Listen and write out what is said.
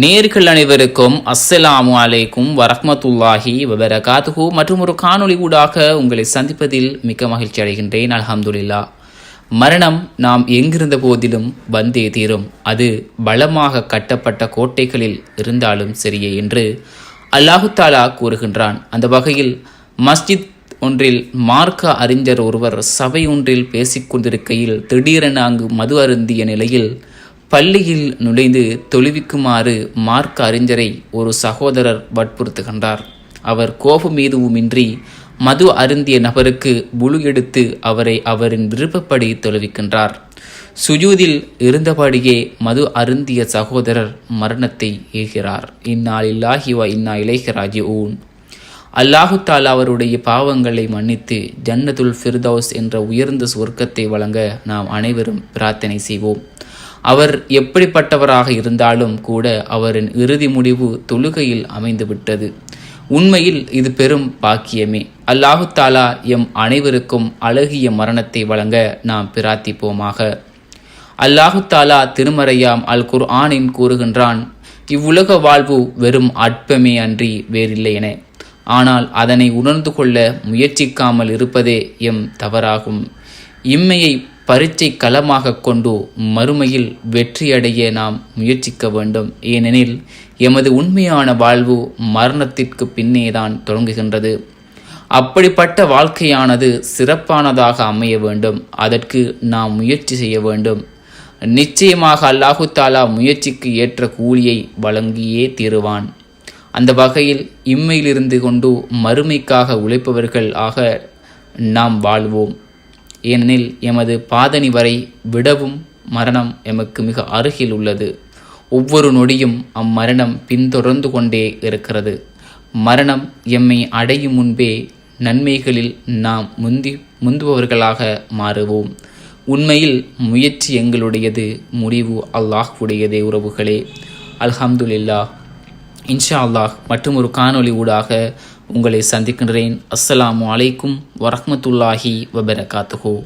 நேர்கள் அனைவருக்கும் அஸ்ஸலாமு அலைக்கும் வரஹமத்துல்லாஹி வபரகாத்துஹூ. மற்றும் ஒரு காணொளி ஊடாக உங்களை சந்திப்பதில் மிக்க மகிழ்ச்சி அடைகின்றேன். அலஹம்துல்லா மரணம் நாம் எங்கிருந்த போதிலும் வந்தே தீரும். அது பலமாக கட்டப்பட்ட கோட்டைகளில் இருந்தாலும் சரியே என்று அல்லாஹு தாலா கூறுகின்றான். அந்த வகையில் மஸ்ஜித் ஒன்றில் மார்க்க அறிஞர் ஒருவர் சபை ஒன்றில் பேசிக்கொண்டிருக்கையில் திடீரென அங்கு மது அருந்திய நிலையில் பள்ளியில் நுழைந்து தொழுவிக்குமாறு மார்க்க அறிஞரை ஒரு சகோதரர் வற்புறுத்துகின்றார். அவர் கோபம் மீதுவுமின்றி மது அருந்திய நபருக்கு புழு எடுத்து அவரை அவரின் விருப்பப்படி தொழுவிக்கின்றார். சுஜூதில் இருந்தபடியே மது அருந்திய சகோதரர் மரணத்தை ஏகிறார் இந்நாள் இல்லாஹிவா இன்னா இளைகராஜி ஊன் அல்லாஹு தாலா அவருடைய பாவங்களை மன்னித்து ஜன்னதுல் ஃபிர்தௌஸ் என்ற உயர்ந்த சொர்க்கத்தை வழங்க நாம் அனைவரும் பிரார்த்தனை செய்வோம். அவர் எப்படிப்பட்டவராக இருந்தாலும் கூட அவரின் இறுதி முடிவு தொழுகையில் அமைந்துவிட்டது. உண்மையில் இது பெரும் பாக்கியமே. அல்லாஹு தாலா எம் அனைவருக்கும் அழகிய மரணத்தை வழங்க நாம் பிரார்த்திப்போமாக. அல்லாஹு தாலா திருமறையாம் அல் குர் ஆனின் கூறுகின்றான் இவ்வுலக வாழ்வு வெறும் அற்பமே அன்றி வேறில்லை என ஆனால் அதனை உணர்ந்து கொள்ள முயற்சிக்காமல் இருப்பதே எம் தவறாகும். இம்மையை பரீட்சை களமாக கொண்டு மறுமையில் வெற்றியடைய நாம் முயற்சிக்க வேண்டும். ஏனெனில் எமது உண்மையான வாழ்வு மரணத்திற்கு பின்னேதான் தொடங்குகின்றது. அப்படிப்பட்ட வாழ்க்கையானது சிறப்பானதாக அமைய வேண்டும். அதற்கு நாம் முயற்சி செய்ய வேண்டும். நிச்சயமாக அல்லாஹு தாலா முயற்சிக்கு ஏற்ற கூலியை வழங்கியே தீருவான். அந்த வகையில் இம்மையிலிருந்து கொண்டு மறுமைக்காக உழைப்பவர்கள் ஆக நாம் வாழ்வோம். ஏனெனில் எமது பாதணி வரை விடவும் மரணம் எமக்கு மிக அருகில் உள்ளது. ஒவ்வொரு நொடியும் அம்மரணம் பின்தொடர்ந்து கொண்டே இருக்கிறது. மரணம் எம்மை அடையும் முன்பே நன்மைகளில் நாம் முந்தி முந்துபவர்களாக மாறுவோம். உண்மையில் முயற்சி எங்களுடையது முடிவு அல்லாஹ் உடையதே உறவுகளே. அல்ஹம்துலில்லா இன்ஷா அல்லாஹ் மற்றும் ஒரு காணொளி ஊடாக உங்களை சந்திக்கின்றேன். அஸ்ஸலாமு அலைக்கும் வரஹ்மத்துல்லாஹி வபரகாத்துஹூ.